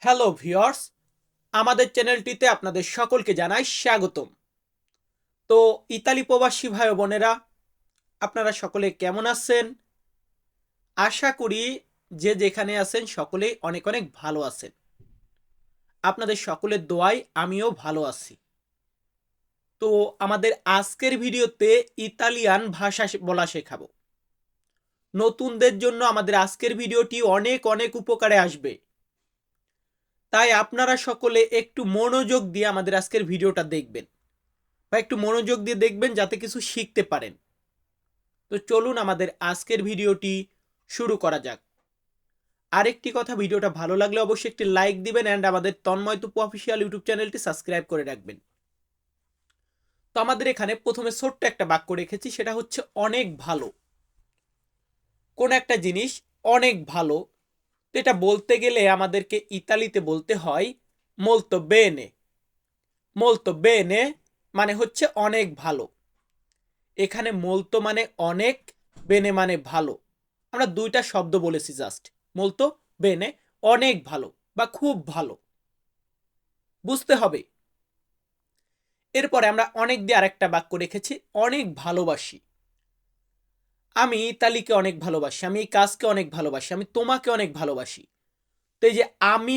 Hello viewers আমাদের চ্যানেলটিতে আপনাদের সকলকে জানাই স্বাগতম। তো, ইতালি প্রবাসী ভাই বোনেরা, আপনারা সকলে কেমন আছেন? আশা করি যে যেখানে আছেন সকলেই অনেক অনেক ভালো আছেন। আপনাদের সকলের দোয়ায় আমিও ভালো আছি। তো, আমাদের আজকের ভিডিওতে ইতালিয়ান ভাষা বলা শেখাবো। নতুনদের জন্য আমাদের আজকের ভিডিওটি অনেক অনেক উপকারে আসবে। তাই আপনারা সকলে একটু মনোযোগ দিয়ে আমাদের আজকের ভিডিওটা দেখবেন বা একটু মনোযোগ দিয়ে দেখবেন যাতে কিছু শিখতে পারেন। তো চলুন আমাদের আজকের ভিডিওটি শুরু করা যাক। আরেকটি কথা, ভিডিওটা ভালো লাগলে অবশ্যই একটি লাইক দিবেন অ্যান্ড আমাদের তন্ময় তুপু অফিসিয়াল ইউটিউব চ্যানেলটি সাবস্ক্রাইব করে রাখবেন। তো আমাদের এখানে প্রথমে ছোট্ট একটা বাক্য রেখেছি, সেটা হচ্ছে অনেক ভালো। কোন একটা জিনিস অনেক ভালো এটা বলতে গেলে আমাদেরকে ইতালিতে বলতে হয় মোলতো বেনে মোলতো বেনে মানে হচ্ছে অনেক ভালো। এখানে মোলতো মানে অনেক বেনে মানে ভালো। আমরা দুইটা শব্দ বলেছি জাস্ট। মোলতো বেনে অনেক ভালো বা খুব ভালো। বুঝতে হবে। এরপরে আমরা অনেক দিয়ে আরেকটা বাক্য রেখেছি, অনেক ভালোবাসি আমি ইতালিকে অনেক ভালোবাসি, আমি এই কাজকে অনেক ভালোবাসি, আমি তোমাকে অনেক ভালোবাসি। তো এই যে আমি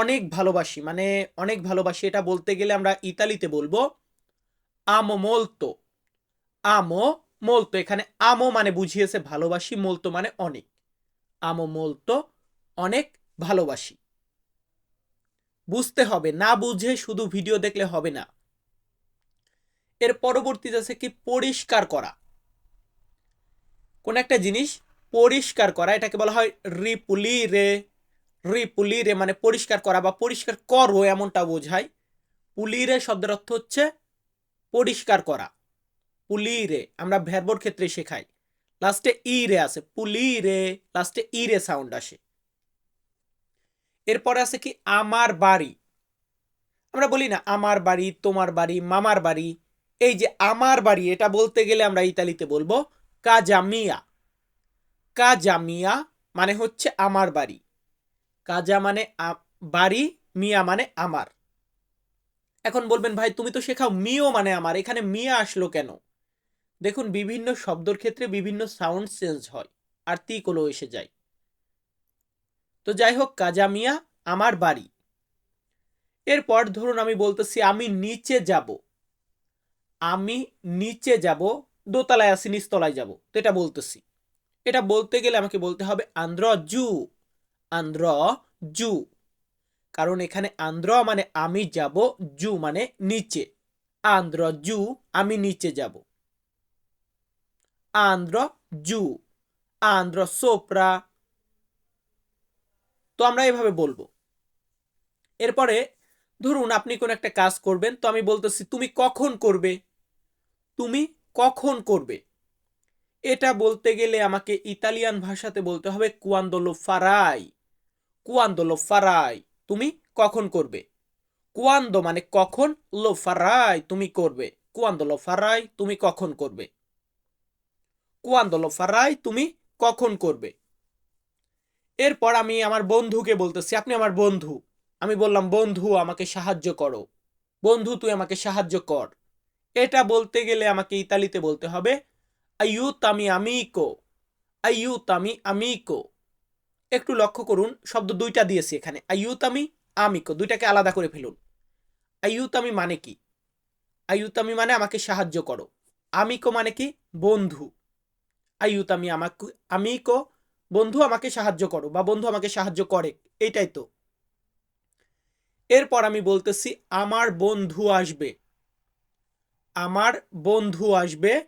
অনেক ভালোবাসি মানে অনেক ভালোবাসি, এটা বলতে গেলে আমরা ইতালিতে বলব আমো মোলতো আমো মোলতো এখানে আমো মানে বুঝিয়েছে ভালোবাসি মোলতো মানে অনেক। আমো মোলতো অনেক ভালোবাসি। বুঝতে হবে, না বুঝে শুধু ভিডিও দেখলে হবে না। এর পরবর্তীতে আছে কি? পরিষ্কার করা। কোন একটা জিনিস পরিষ্কার করা, এটাকে বলা হয় রিপুলিরে রিপুলিরে মানে পরিষ্কার করা বা পরিষ্কার করো এমনটা বোঝায়। পুলিরে শব্দের অর্থ হচ্ছে পরিষ্কার করা। পুলিরে, আমরা ভ্যারবোর ক্ষেত্রে শেখাই। লাস্টে ইরে আছে, পুলিরে লাস্টে ই রে সাউন্ড আসে। এরপরে আছে কি, আমার বাড়ি। আমরা বলি না, আমার বাড়ি, তোমার বাড়ি, মামার বাড়ি। এই যে আমার বাড়ি, এটা বলতে গেলে আমরা ইতালিতে বলব কাজামিয়া কাজামিয়া মানে হচ্ছে আমার বাড়ি। কাজা মানে বাড়ি, মিয়া মানে আমার। এখন বলবেন, ভাই, তুমি তো শেখাও, মিও মানে আমার। এখানে মিয়া আসলো কেন? দেখুন, বিভিন্ন শব্দর ক্ষেত্রে বিভিন্ন সাউন্ড চেঞ্জ হয়, আর তিকলো এসে যায়। তো যাই হোক, কাজা মিয়া আমার বাড়ি। এরপর ধরুন আমি বলতেছি, আমি নিচে যাব। আমি নিচে যাব দোতলায় আছি, নিচতলায় যাব। তো এটা বলতেছি। এটা বলতে গেলে আমাকে বলতে হবে আন্দ্র জু। আন্দ্র জু। কারণ এখানে আন্দ্র মানে আমি যাব, জু মানে নিচে। আন্দ্র জু, আমি নিচে যাব। আন্দ্র জু। আন্দ্র সোপ্রা। তো আমরা এভাবে বলব। এরপরে ধরুন আপনি কোন একটা কাজ করবেন, তো আমি বলতেছি, তুমি কখন করবে? তুমি কখন করবে? এটা বলতে গেলে আমাকে ইতালিয়ান ভাষাতে বলতে হবে কুয়ান্দোলো ফারাই কুয়ান্দোলো ফারাই তুমি কখন করবে? কুয়ান্দো মানে কখন? লো ফারাই তুমি করবে। কুয়ান্দোলো ফারাই তুমি কখন করবে? কুয়ান্দোলো ফারাই তুমি কখন করবে? এরপর আমি আমার বন্ধুকে বলতেছি, আপনি আমার বন্ধু। আমি বললাম, বন্ধু, আমাকে সাহায্য করো। বন্ধু, তুই আমাকে সাহায্য কর। এটা বলতে গেলে আমাকে ইতালিতে বলতে হবে আইউতামি আমিকো আইউতামি আমিকো একটু লক্ষ্য করুন, শব্দ দুইটা দিয়েছি এখানে আইউতামি আমিকো দুইটাকে আলাদা করে ফেলুন। আইউ তামি মানে কি? আইউ তামি মানে আমাকে সাহায্য করো। আমিকো মানে কি? বন্ধু। আইউতামি আমাকে আমিকো বন্ধু আমাকে সাহায্য করো বা বন্ধু আমাকে সাহায্য করে। এইটাই তো। এরপর আমি বলতেছি, আমার বন্ধু আসবে। আমার বন্ধু আসবে।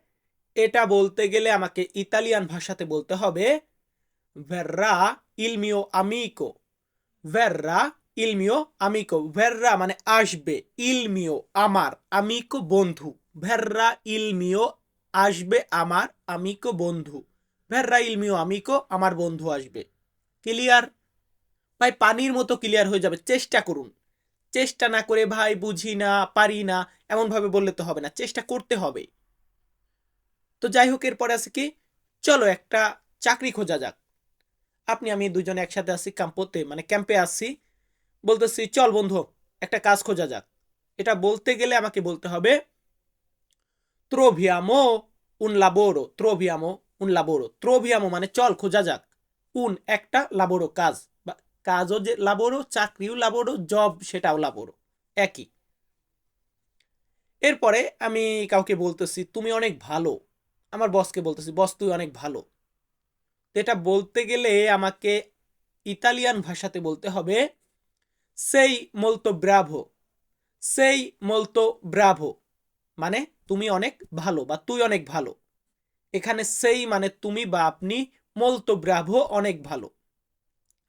এটা বলতে গেলে আমাকে ইতালিয়ান ভাষাতে বলতে হবে ভেররা ইলমিও আমিকো ভেররা ইলমিও আমিকো ভেররা মানে আসবে ইলমিও আমার আমিকো বন্ধু. ভেররা ইলমিও আসবে আমার আমিকো বন্ধু. ভেররা ইলমিও আমিকো আমার বন্ধু আসবে। ক্লিয়ার ভাই, পানির মতো ক্লিয়ার হয়ে যাবে, চেষ্টা করুন। চেষ্টা না করে ভাই বুঝি না, পারি না, এমনভাবে বললে তো হবে না, চেষ্টা করতে হবে। তো যাই হোক, এরপরে আছে কি, চলো একটা চাকরি খোঁজা যাক। আপনি, আমি দুজনে একসাথে আছি, ক্যাম্পতে মানে ক্যাম্পে আসছি বলতেছি, চল বন্ধু, একটা কাজ খোঁজা যাক। এটা বলতে গেলে আমাকে বলতে হবে, ত্রোভিয়ামো উন লাবোরো, ত্রোভিয়ামো উন লাবোরো, ত্রোভিয়ামো মানে চল খোঁজা যাক। উন একটা লাবোরো কাজ। কাজও যে লাবোরো চাকরিও লাবোরো জব সেটাও লাবোরো একই। এরপরে আমি কাউকে বলতেছি, তুমি অনেক ভালো। আমার বসকে বলতেছি, বস, তুই অনেক ভালো। এটা বলতে গেলে আমাকে ইতালিয়ান ভাষাতে বলতে হবে সেই মলতো ব্রাভো সেই মলতো ব্রাভো মানে তুমি অনেক ভালো বা তুই অনেক ভালো। এখানে সেই মানে তুমি বা আপনি মলতো ব্রাভো অনেক ভালো।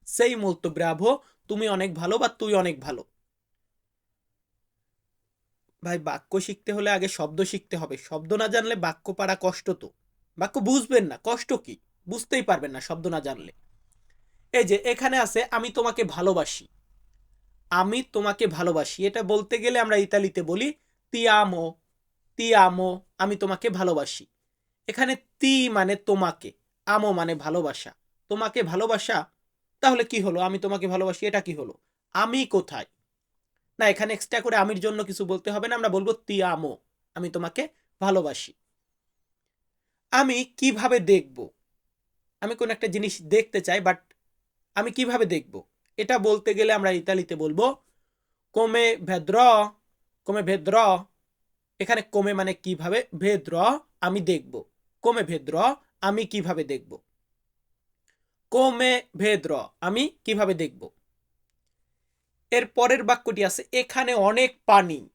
সেই মলতো ব্রাভো তুমি অনেক ভালো বা তুই অনেক ভালো। ভাই, বাক্য শিখতে হলে আগে শব্দ শিখতে হবে। শব্দ না জানলে বাক্য পারা কষ্ট তো। বাক্য বুঝবেন না, কষ্ট কি? বুঝতেই পারবেন না শব্দ না জানলে। এই যে, এখানে আছে, আমি তোমাকে ভালোবাসি। আমি তোমাকে ভালোবাসি। এটা বলতে গেলে আমরা ইতালিতে বলি তিয়ামো তিয়ামো আমি তোমাকে ভালোবাসি। এখানে তি মানে তোমাকে আমো মানে ভালোবাসা। তোমাকে ভালোবাসা তাহলে কি হলো? আমি তোমাকে ভালোবাসি, এটা কি হলো? আমি কোথায়? না, এখানে এক্সট্রা করে আমির জন্য কিছু বলতে হবে না, আমরা বলব তিয়ামো। আমি তোমাকে ভালোবাসি। আমি কীভাবে দেখব? আমি কোন একটা জিনিস দেখতে চাই বাট আমি কীভাবে দেখব? এটা বলতে গেলে আমরা ইতালিতে বলব, কোমে ভেদ্র কোমে ভেদ্র। এখানে কোমে মানে কীভাবে? ভেদ্র, আমি দেখব। কোমে ভেদ্র, আমি কীভাবে দেখব? কোমে ভেদ্র। আমি কীভাবে দেখব? এর পরের বাক্যটি আছে, এখানে অনেক পানি।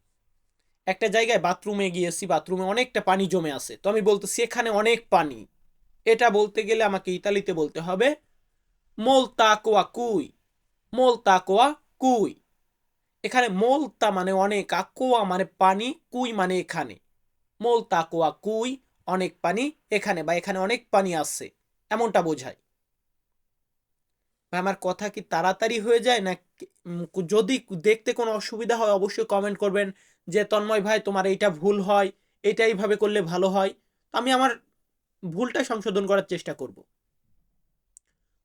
একটা জায়গায় বাথরুমে গিয়েছি, বাথরুমে অনেকটা পানি জমে আছে। তো আমি বলতেছি, এখানে অনেক পানি। এটা বলতে গেলে আমাকে ইতালিতে বলতে হবে মোলতা কোয়া কুই। মোলতা কোয়া কুই। এখানে মোলতা মানে অনেক আকোয়া মানে পানি, কুই মানে এখানে। মোলতা কোয়া কুই, অনেক পানি এখানে বা এখানে অনেক পানি আছে। এমনটা বোঝায়। আমার কথা কি তাড়াতাড়ি হয়ে যায়? না যদি দেখতে কোনো অসুবিধা হয়, অবশ্যই কমেন্ট করবেন যে, তন্ময় ভাই, তোমার এইটা ভুল হয়, এটা এইভাবে করলে ভালো হয়। আমি আমার ভুলটা সংশোধন করার চেষ্টা করব।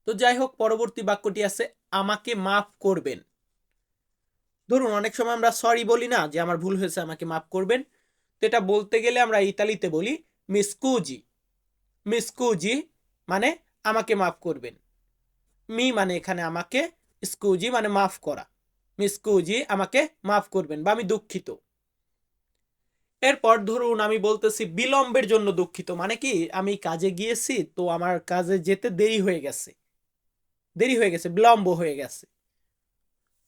তো যাই হোক, পরবর্তী বাক্যটি আছে, আমাকে মাফ করবেন। ধরুন, অনেক সময় আমরা সরি বলি না, যে, আমার ভুল হয়েছে, আমাকে মাফ করবেন। তো এটা বলতে গেলে আমরা ইতালিতে বলি, মিসকুজি। মিসকুজি মানে আমাকে মাফ করবেন। মি মানে এখানে আমাকে, স্কুজি মানে মাফ করা। মিসকুজি আমাকে মাফ করবেন বা আমি দুঃখিত। এরপর ধরুন আমি বলতেছি বিলম্বের জন্য দুঃখিত মানে কি আমি কাজে গিয়েছি তো আমার কাজে যেতে দেরি হয়ে গেছে। দেরি হয়ে গেছে, বিলম্ব হয়ে গেছে।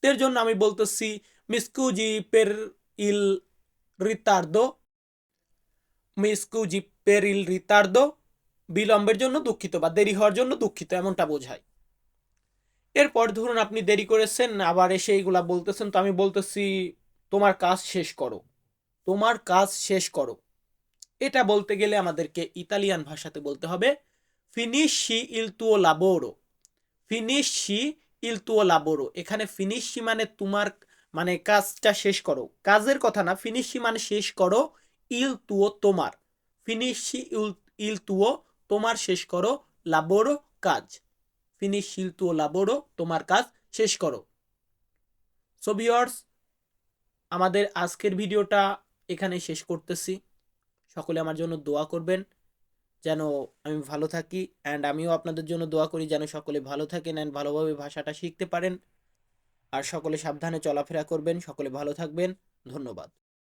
এর জন্য আমি বলতেছি মিসকুজি পের ইল রিতার্দো। মিসকুজি পের ইল রিতার্দো। বিলম্বের জন্য দুঃখিত বা দেরি হওয়ার জন্য দুঃখিত, এমনটা বোঝায়। এরপর ধরুন আপনি দেরি করেছেন, আবার এসে এইগুলা বলতেছেন, তো আমি বলতেছি, তোমার কাজ শেষ করো। তোমার কাজ শেষ করো। এটা বলতে গেলে আমাদেরকে ইতালিয়ান ভাষাতে বলতে হবে ফিনিশি ইল তুও লাবোরো ফিনিশি ইল তুও লাবোরো এখানে ফিনিশি মানে তোমার মানে কাজটা শেষ করো। কাজের কথা না ফিনিশি মানে শেষ করো ইল তুও তোমার। ফিনিশি ইল তুও তোমার শেষ করো লাবোরো কাজ। ফিনিশ ইল তুও লাবোরো তোমার কাজ, শেষ করো। সো ভিউয়ার্স আমাদের আজকের ভিডিওটা এখানে শেষ করতেছি। সকলে আমার জন্য দোয়া করবেন, যেন আমি ভালো থাকি অ্যান্ড আমিও আপনাদের জন্য দোয়া করি, যেন সকলে ভালো থাকেন অ্যান্ড ভালোভাবে ভাষাটা শিখতে পারেন। আর সকলে সাবধানে চলাফেরা করবেন, সকলে ভালো থাকবেন। ধন্যবাদ।